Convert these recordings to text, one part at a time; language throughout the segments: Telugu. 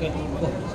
对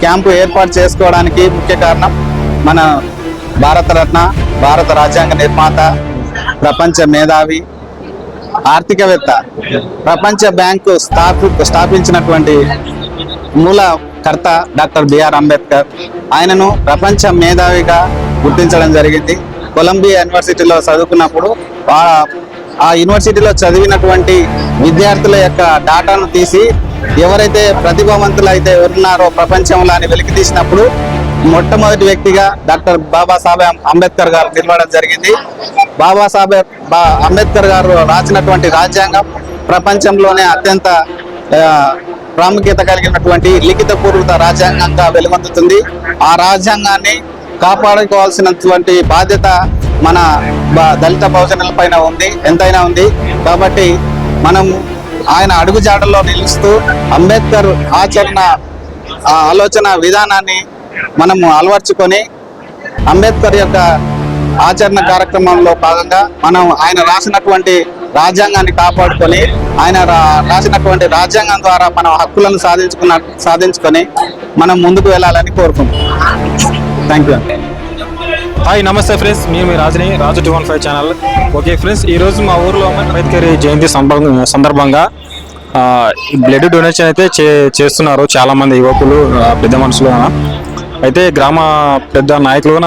క్యాంపు ఏర్పాటు చేసుకోవడానికి ముఖ్య కారణం మన భారతరత్న భారత రాజ్యాంగ నిర్మాత ప్రపంచ మేధావి ఆర్థికవేత్త ప్రపంచ బ్యాంకు స్థాపి స్థాపించినటువంటి మూలకర్త డాక్టర్ బిఆర్ అంబేద్కర్. ఆయనను ప్రపంచ మేధావిగా గుర్తించడం జరిగింది. కొలంబియా యూనివర్సిటీలో చదువుకున్నప్పుడు ఆ- ఆ యూనివర్సిటీలో చదివినటువంటి విద్యార్థుల యొక్క డాటాను తీసి ఎవరైతే ప్రతిభావంతులు అయితే ఉన్నారో ప్రపంచంలో అని వెలికి తీసినప్పుడు మొట్టమొదటి వ్యక్తిగా డాక్టర్ బాబాసాహెబ్ అంబేద్కర్ గారు నిలవడం జరిగింది. బాబాసాహెబ్ బా అంబేద్కర్ గారు రాసినటువంటి రాజ్యాంగం ప్రపంచంలోనే అత్యంత ప్రాముఖ్యత కలిగినటువంటి లిఖిత పూర్వక రాజ్యాంగంగా వెలుగొందుతుంది. ఆ రాజ్యాంగాన్ని కాపాడుకోవాల్సినటువంటి బాధ్యత మన బ- దళిత బహుజనుల పైన ఉంది ఎంతైనా ఉంది. కాబట్టి మనం ఆయన అడుగుజాడల్లో నిలుస్తూ అంబేద్కర్ ఆచరణ ఆలోచన విధానాన్ని మనము అలవర్చుకొని అంబేద్కర్ యొక్క ఆచరణ కార్యక్రమంలో భాగంగా మనం ఆయన రాసినటువంటి రాజ్యాంగాన్ని కాపాడుకొని ఆయన రా- రాసినటువంటి రాజ్యాంగం ద్వారా మనం హక్కులను సాధించుకున్న సాధించుకొని మనం ముందుకు వెళ్ళాలని కోరుకుంటున్నాం. థ్యాంక్ యూ హాయ్ నమస్తే ఫ్రెండ్స్. మేము రాజుని Raju two one five channel. Okay friends ఈరోజు మా ఊర్లో అంబేద్కర్ జయంతి సందర్భంగా బ్లడ్ డొనేషన్ అయితే చే చేస్తున్నారు చాలా మంది యువకులు పెద్ద మనుషులు అయితే గ్రామ పెద్ద నాయకులున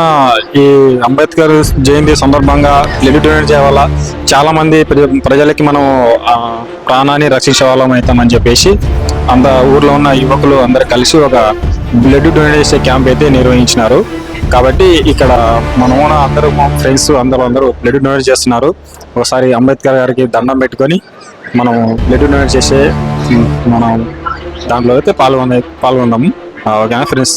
ఈ అంబేద్కర్ జయంతి సందర్భంగా లిమిట్ డొనేట్ చేయవల్ల చాలా మంది ప్రజలకి మనం ప్రాణాన్ని రక్షించే వాళ్ళం అవుతామని చెప్పేసి అంత ఊర్లో ఉన్న యువకులు అందరు కలిసి ఒక బ్లడ్ డొనేట్ చేసే క్యాంప్ అయితే నిర్వహించినారు. కాబట్టి ఇక్కడ మన అందరూ మా ఫ్రెండ్స్ అందరూ అందరూ బ్లడ్ డొనేట్ చేస్తున్నారు. ఒకసారి అంబేద్కర్ గారికి దండం పెట్టుకొని మనం బ్లడ్ డొనేట్ చేసే మనం దాంట్లో అయితే పాల్గొనే పాల్గొందాము. ఓకేనా ఫ్రెండ్స్?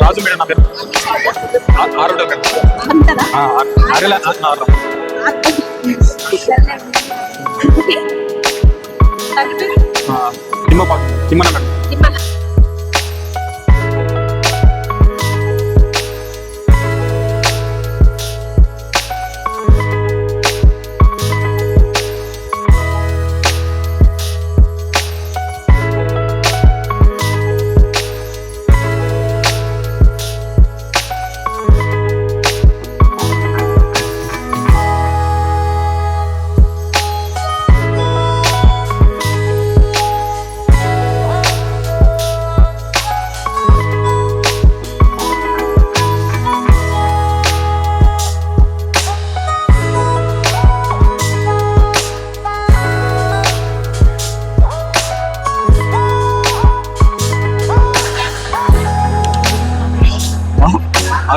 రాజు మేడం నా పేరు. ఆరు. తిమ్మప్ప తిమ్మన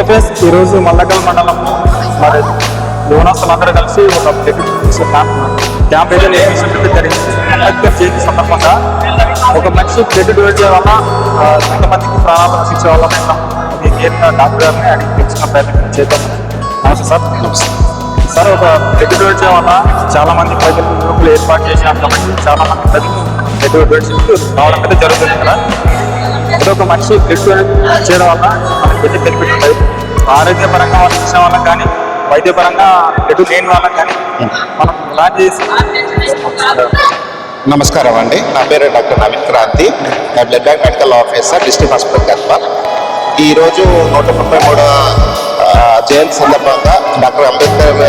ఓకే ఫ్రెండ్స్ ఈరోజు మల్లకల్ మండలం మరి యువనస్తులు అందరూ కలిసి ఒక క్యాంప్ క్యాంప్ అయితే నిర్వహించడం జరిగింది. అంబేద్కర్ జయంతి సందర్భంగా ఒక మనిషి బ్లడ్ డొనేట్ వల్ల ఆ, ఎంతమందికి ప్రాణాలు రక్షించే వల్ల అది నేరుగా డాక్టర్ గారిని అడిగి తెలుసుకున్న ప్రయత్నం చేద్దాం. నమస్తే సార్. సార్ ఒక బ్లడ్ డొనేట్ వల్ల చాలా మంది ప్రజలు గ్రూపులు ఏర్పాటు చేసినాం కాబట్టి చాలా మంది ప్రజలు బ్లడ్ డొనేషన్ రావడం అయితే జరుగుతుంది కదా. ఏదో ఒక మనిషి బ్లడ్ డొనేట్ చేయడం వల్ల మనకి ఎన్ని బెనిఫిట్ ఆరోగ్యపరంగా వాళ్ళు చూసిన వాళ్ళకి కానీ వైద్యపరంగా ఎటు లేని వాళ్ళకి కానీ మనం ఇలాంటి నమస్కారం అండి. నా పేరు డాక్టర్ నవీన్ క్రాంతి. నా blood bank medical officer district hospital కర్ప ఈరోజు నూట ముప్పై మూడవ జయంతి సందర్భంగా డాక్టర్ అంబేద్కర్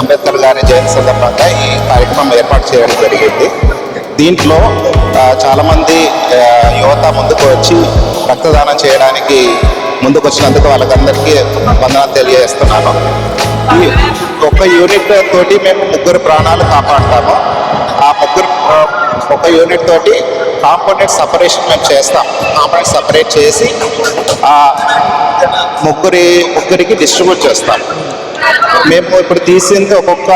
అంబేద్కర్ గారి జయంతి సందర్భంగా ఈ కార్యక్రమం ఏర్పాటు చేయడం జరిగింది. దీంట్లో చాలామంది యువత ముందుకు వచ్చి రక్తదానం చేయడానికి ముందుకు వచ్చినందుకు వాళ్ళకందరికీ వందనాలు తెలియజేస్తున్నాను. ఈ ఒక యూనిట్ తోటి మేము ముగ్గురు ప్రాణాలు కాపాడతాము. ఆ ముగ్గురు ఒక యూనిట్ తోటి కాంపోనెంట్ సపరేషన్ మేము చేస్తాం. కాంపోనెంట్ సపరేట్ చేసి ఆ ముగ్గురి ముగ్గురికి డిస్ట్రిబ్యూట్ చేస్తాం. మేము ఇప్పుడు తీసింది ఒక్కొక్క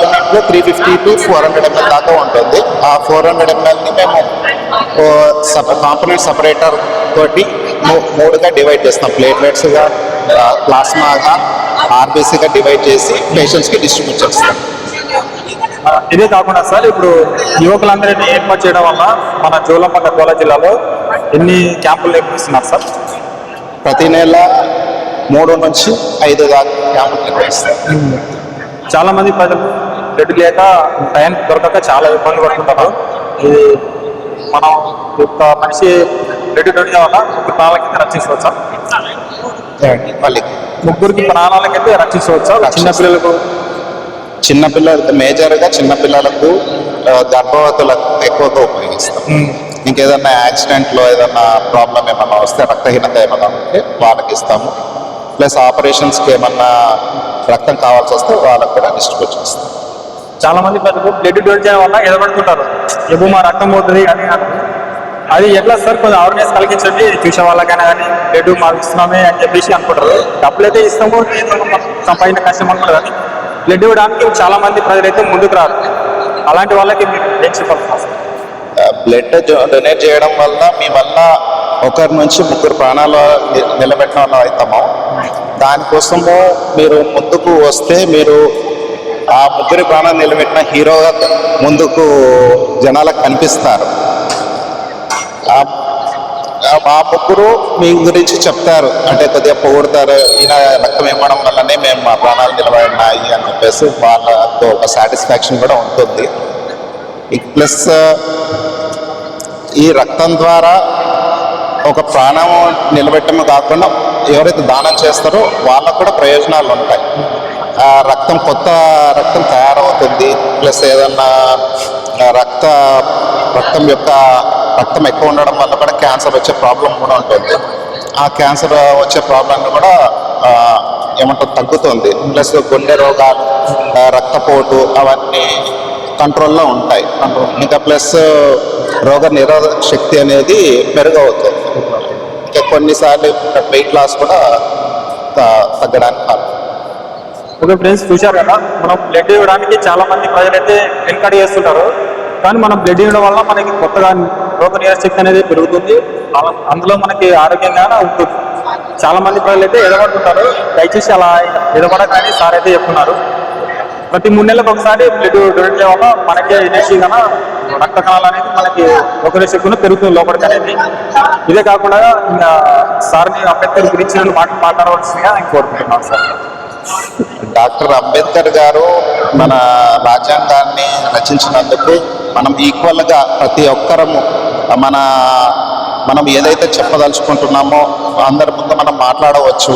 యూనిట్లో three fifty to four hundred ML దాకా ఉంటుంది. ఆ ఫోర్ హండ్రెడ్ ఎంఎల్ని మేము కాంపోనెంట్ సపరేటర్ తోటి మూడుగా డివైడ్ చేస్తాం ప్లేట్లెట్స్గా ప్లాస్మాగా ఆర్బీసీగా డివైడ్ చేసి పేషెంట్స్కి డిస్ట్రిబ్యూట్ చేస్తాం ఇదే కాకుండా సార్ ఇప్పుడు యువకులందరినీ ఏర్పాటు చేయడం వల్ల మన జోలమ్మ గద్వాల జిల్లాలో ఎన్ని క్యాంపులు నిర్వహిస్తున్నారు సార్? ప్రతి నెల మూడు నుంచి ఐదు దాకా క్యాంపులు చాలా మంది ప్రజలు బ్లడ్ లేక టైం దొరకక చాలా ఇబ్బంది పడుతుంటారు. ఇది మనం ఒక మనిషి బ్లడ్ డొనేట్ వల్ల ముగ్గురు ప్రాణాలకైతే రక్షించవచ్చా? మళ్ళీ. ముగ్గురికి ప్రాణాలకైతే రక్షించవచ్చా? చిన్న పిల్లలకు? చిన్నపిల్లలు మేజర్గా చిన్నపిల్లలకు గర్భవతులకు ఎక్కువగా ఉపయోగిస్తాం. ఇంకేదన్నా యాక్సిడెంట్లో ఏదన్నా ప్రాబ్లం ఏమన్నా వస్తే రక్తహీనత ఏమన్నా ఉంటే వాళ్ళకి ఇస్తాము. ప్లస్ ఆపరేషన్స్కి ఏమన్నా రక్తం కావాల్సి వస్తే వాళ్ళకి కూడా డిస్ట్రిబ్యూట్ చేస్తాం. చాలా మంది బ్లడ్ డొనేట్ చేయడం వల్ల ఎదబడుతుంటారు ఎప్పుడు మా రక్తం పోతుంది అని అది ఎట్లా సార్? కొంచెం అవేర్నెస్ కలిగించండి. చూసే వాళ్ళకైనా కానీ బ్లడ్ మాకు ఇస్తున్నామే అని చెప్పేసి అనుకుంటారు. డబ్బులైతే ఇస్తాము ఏదో సంపాదించిన కష్టం అనుకుంటారు కానీ బ్లడ్ ఇవ్వడానికి చాలా మంది ప్రజలైతే ముందుకు రారు. అలాంటి వాళ్ళకి మీరు ఏం సార్? బ్లడ్ డొనేట్ చేయడం వల్ల మీ వల్ల ఒకరి నుంచి ముగ్గురు ప్రాణాలు నిలబెట్టడం వల్ల అవుతాము. దానికోసము మీరు ముందుకు వస్తే మీరు ఆ ముగ్గురి ప్రాణాలు నిలబెట్టిన హీరోగా ముందుకు జనాలకు కనిపిస్తారు. మా ముగ్గురు మీ గురించి చెప్తారు. అంటే కొద్దిగా పొగుడతారు. ఈయన రక్తం ఇవ్వడం వల్లనే మేము మా ప్రాణాలు నిలబడినాయి అని చెప్పేసి వాళ్ళతో ఒక సాటిస్ఫాక్షన్ కూడా ఉంటుంది. ప్లస్ ఈ రక్తం ద్వారా ఒక ప్రాణం నిలబెట్టమే కాకుండా ఎవరైతే దానం చేస్తారో వాళ్ళకు కూడా ప్రయోజనాలు ఉంటాయి. ఆ రక్తం కొత్త రక్తం తయారవుతుంది. ప్లస్ ఏదన్నా రక్త రక్తం యొక్క రక్తం ఎక్కువ ఉండడం వల్ల కూడా క్యాన్సర్ వచ్చే ప్రాబ్లం కూడా ఉంటుంది. ఆ క్యాన్సర్ వచ్చే ప్రాబ్లం కూడా ఏమంటారు తగ్గుతుంది. ప్లస్ గుండె రోగాలు రక్తపోటు అవన్నీ కంట్రోల్లో ఉంటాయి. ఇంకా ప్లస్ రోగ నిరోధక శక్తి అనేది మెరుగవుతుంది. ఇంకా కొన్నిసార్లు వెయిట్ లాస్ కూడా త- తగ్గడానికి కారణం. ఓకే ఫ్రెండ్స్ చూశారు కదా? మనం బ్లడ్ ఇవ్వడానికి చాలా మంది ప్రజలైతే వెనకడి చేస్తుంటారు కానీ మనం బ్లడ్ ఇవ్వడం వల్ల మనకి కొత్తగా రోగ నిరశక్తి అనేది పెరుగుతుంది. అలా- అందులో మనకి ఆరోగ్యంగానే ఉంటుంది. చాలా మంది ప్రజలు అయితే ఎదగడుతుంటారు. దయచేసి అలా ఎదగడకని సార్ అయితే చెప్తున్నారు. ప్రతి మూడు నెలలకు ఒకసారి బ్లడ్ డొనేట్ చేయడం వల్ల మనకి ఎనర్జీ రక్త కణాలు అనేది మనకి ఒకరి నిరశక్తి పెరుగుతుంది లోపలికి అనేది. ఇదే కాకుండా ఇంకా సార్ని అంబేద్కర్ గురించి నేను మాటలు మాట్లాడవలసిందిగా నేను కోరుకుంటున్నాను సార్. డాక్టర్ అంబేద్కర్ గారు మన రాజ్యాంగాన్ని రచించినందుకు మనం ఈక్వల్గా ప్రతి ఒక్కరము మన మనం ఏదైతే చెప్పదలుచుకుంటున్నామో అందరి ముందు మనం మాట్లాడవచ్చు.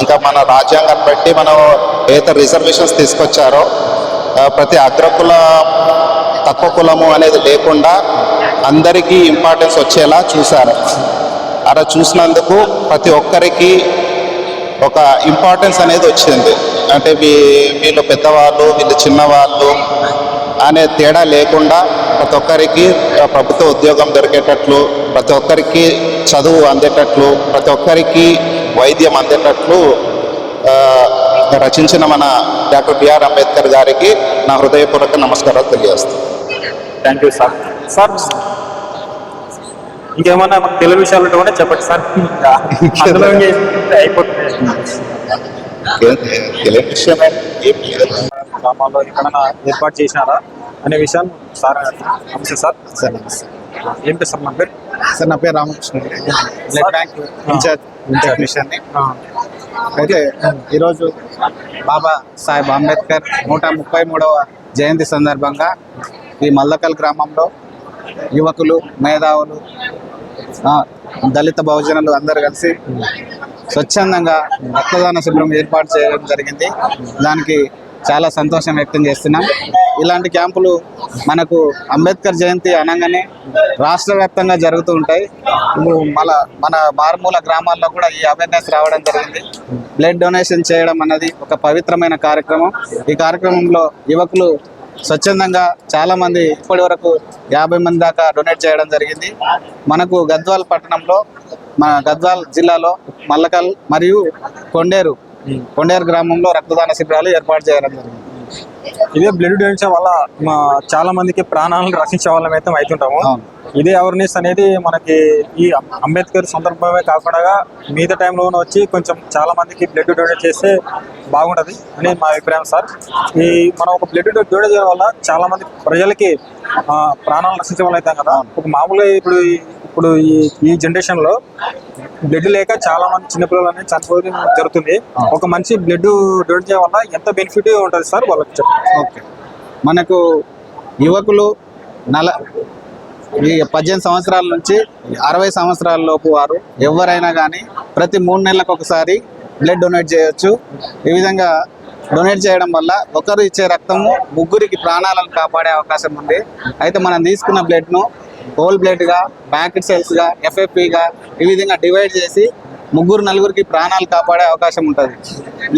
ఇంకా మన రాజ్యాంగాన్ని బట్టి మనం ఏదైతే రిజర్వేషన్స్ తీసుకొచ్చారో ప్రతి అగ్రకుల తక్కువ కులము అనేది లేకుండా అందరికీ ఇంపార్టెన్స్ వచ్చేలా చూశారు. అలా చూసినందుకు ప్రతి ఒక్కరికి ఒక ఇంపార్టెన్స్ అనేది వచ్చింది. అంటే వీ వీళ్ళు పెద్దవాళ్ళు వీళ్ళు చిన్నవాళ్ళు అనే తేడా లేకుండా ప్రతి ఒక్కరికి ప్రభుత్వ ఉద్యోగం దొరికేటట్లు ప్రతి ఒక్కరికి చదువు అందేటట్లు ప్రతి ఒక్కరికి వైద్యం అందేటట్లు రచించిన మన డాక్టర్ బిఆర్ అంబేద్కర్ గారికి నా హృదయపూర్వక నమస్కారాలు తెలియజేస్తాను. థ్యాంక్ యూ సార్ సార్ ఇంకేమన్నా మనకు తెలుగు విషయాలు ఉంటే కూడా చెప్పండి సార్ అయిపోతుంది? తెలియని విషయమే. ఏం లేదు గ్రామాల్లో ఎక్కడైనా ఏర్పాటు చేసినారా అనే విషయాన్ని సార్ నమస్తే సార్. సార్ ఏం పేరు సార్ నా పేరు? సార్ నా పేరు Ramakrishna. Blood bank in charge టెక్నీషియన్ని అయితే ఈరోజు బాబా సాహెబ్ అంబేద్కర్ నూట ముప్పై మూడవ జయంతి సందర్భంగా ఈ మల్లకల్ గ్రామంలో యువకులు మేధావులు దళిత బహుజనులు అందరూ కలిసి స్వచ్ఛందంగా రక్తదాన శిబిరం ఏర్పాటు చేయడం జరిగింది. దానికి చాలా సంతోషం వ్యక్తం చేస్తున్నాం. ఇలాంటి క్యాంపులు మనకు అంబేద్కర్ జయంతి అనగానే రాష్ట్ర వ్యాప్తంగా జరుగుతూ ఉంటాయి. మన మన మారుమూల గ్రామాల్లో కూడా ఈ అవేర్నెస్ రావడం జరిగింది. బ్లడ్ డొనేషన్ చేయడం అన్నది ఒక పవిత్రమైన కార్యక్రమం. ఈ కార్యక్రమంలో యువకులు స్వచ్ఛందంగా చాలా మంది ఇప్పటి వరకు యాభై మంది దాకా డొనేట్ చేయడం జరిగింది. మనకు గద్వాల్ పట్టణంలో మన గద్వాల్ జిల్లాలో మల్లకల్ మరియు కొండేరు కొండేరు గ్రామంలో రక్తదాన శిబిరాలు ఏర్పాటు చేయడం జరిగింది. ఇదే బ్లడ్ డొనేషన్ వల్ల మా చాలా మందికి ప్రాణాలను రక్షించే వాళ్ళం అయితే అవుతుంటాము. ఇదే అవేర్నెస్ అనేది మనకి ఈ అంబేద్కర్ సందర్భమే కాకుండా మిగతా టైంలో వచ్చి కొంచెం చాలా మందికి బ్లడ్ డొనేట్ చేస్తే బాగుంటది అని మా అభిప్రాయం సార్. ఈ మనం ఒక బ్లడ్ డొనేట్ చేయడం వల్ల చాలా మంది ప్రజలకి ప్రాణాలను రక్షించే వాళ్ళు అవుతాం కదా. ఒక మామూలుగా ఇప్పుడు ఇప్పుడు ఈ ఈ జనరేషన్లో బ్లడ్ లేక చాలా మంది చిన్నపిల్లలు అనేది చనిపోవడం జరుగుతుంది. ఒక మంచి బ్లడ్ డొనేట్ చేయడం వల్ల ఎంత బెనిఫిట్ ఉంటుంది సార్? వాళ్ళకి చెప్పండి. ఓకే. మనకు యువకులు నల ఈ పద్దెనిమిది సంవత్సరాల నుంచి అరవై సంవత్సరాల లోపు వారు ఎవరైనా కానీ ప్రతి మూడు నెలలకు ఒకసారి బ్లడ్ డొనేట్ చేయొచ్చు. ఈ విధంగా డొనేట్ చేయడం వల్ల ఒకరు ఇచ్చే రక్తము ముగ్గురికి ప్రాణాలను కాపాడే అవకాశం ఉంది. అయితే మనం తీసుకున్న బ్లడ్ను హోల్ బ్లేడ్గా ప్యాకెట్ సెల్స్గా ఎఫ్ఎఫ్పిగా ఈ విధంగా డివైడ్ చేసి ముగ్గురు నలుగురికి ప్రాణాలు కాపాడే అవకాశం ఉంటుంది.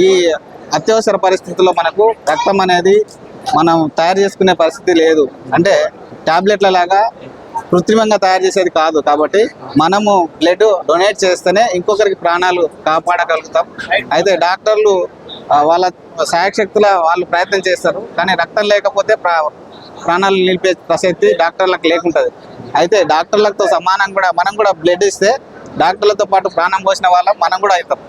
ఈ అత్యవసర పరిస్థితుల్లో మనకు రక్తం అనేది మనం తయారు చేసుకునే పరిస్థితి లేదు. అంటే ట్యాబ్లెట్ల లాగా కృత్రిమంగా తయారు చేసేది కాదు. కాబట్టి మనము బ్లడ్ డొనేట్ చేస్తేనే ఇంకొకరికి ప్రాణాలు కాపాడగలుగుతాం. అయితే డాక్టర్లు వాళ్ళ సాయశక్తుల వాళ్ళు ప్రయత్నం చేస్తారు. కానీ రక్తం లేకపోతే ప్రా- ప్రాణాలు నిలిపే ప్రసక్తి డాక్టర్లకు లేకుంటుంది. అయితే డాక్టర్లతో సమానం కూడా మనం కూడా బ్లడ్ ఇస్తే డాక్టర్లతో పాటు ప్రాణం పోసిన వాళ్ళం మనం కూడా అవుతాం.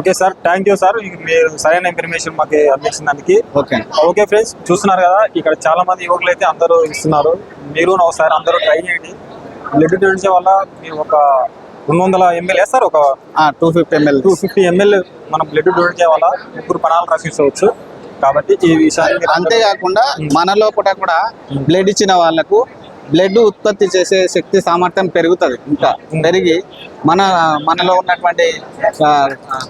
Okay sir thank you sir. మీరు సరైన ఇన్ఫర్మేషన్ మాకు అందించినందుకు. ఓకే. ఓకే ఫ్రెండ్స్ చూస్తున్నారు కదా ఇక్కడ చాలా మంది యువకులు అయితే అందరూ ఇస్తున్నారు. మీరు ఒకసారి అందరూ ట్రై చేయండి. బ్లడ్ డొనేట్ వల్ల మీరు ఒక రెండు వందల ఎంఎల్ సార్? ఒక two fifty ML two fifty ML మనం బ్లడ్ డొనేట్ చేయడం వల్ల ముగ్గురు ప్రాణాలు రక్షించవచ్చు. కాబట్టి ఈ విషయాన్ని అంతేకాకుండా మన లోపల కూడా బ్లడ్ ఇచ్చిన వాళ్ళకు బ్లడ్ ఉత్పత్తి చేసే శక్తి సామర్థ్యం పెరుగుతుంది ఇంకా పెరిగి మన మనలో ఉన్నటువంటి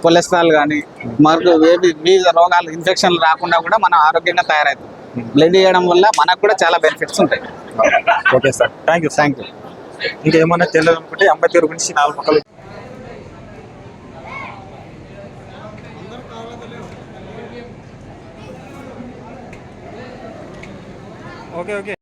కొలెస్ట్రాల్ కానీ మనకు ఏవి వివిధ రోగాలు ఇన్ఫెక్షన్లు రాకుండా కూడా మనం ఆరోగ్యంగా తయారవుతాం. బ్లడ్ ఇవ్వడం వల్ల మనకు కూడా చాలా బెనిఫిట్స్ ఉంటాయి. Okay sir. Thank you thank you ఇంకా ఏమన్నా తెలియదు అనుకుంటే అంబేద్కర్ గురించి నాలుగు పక్కలు ఓకే ఓకే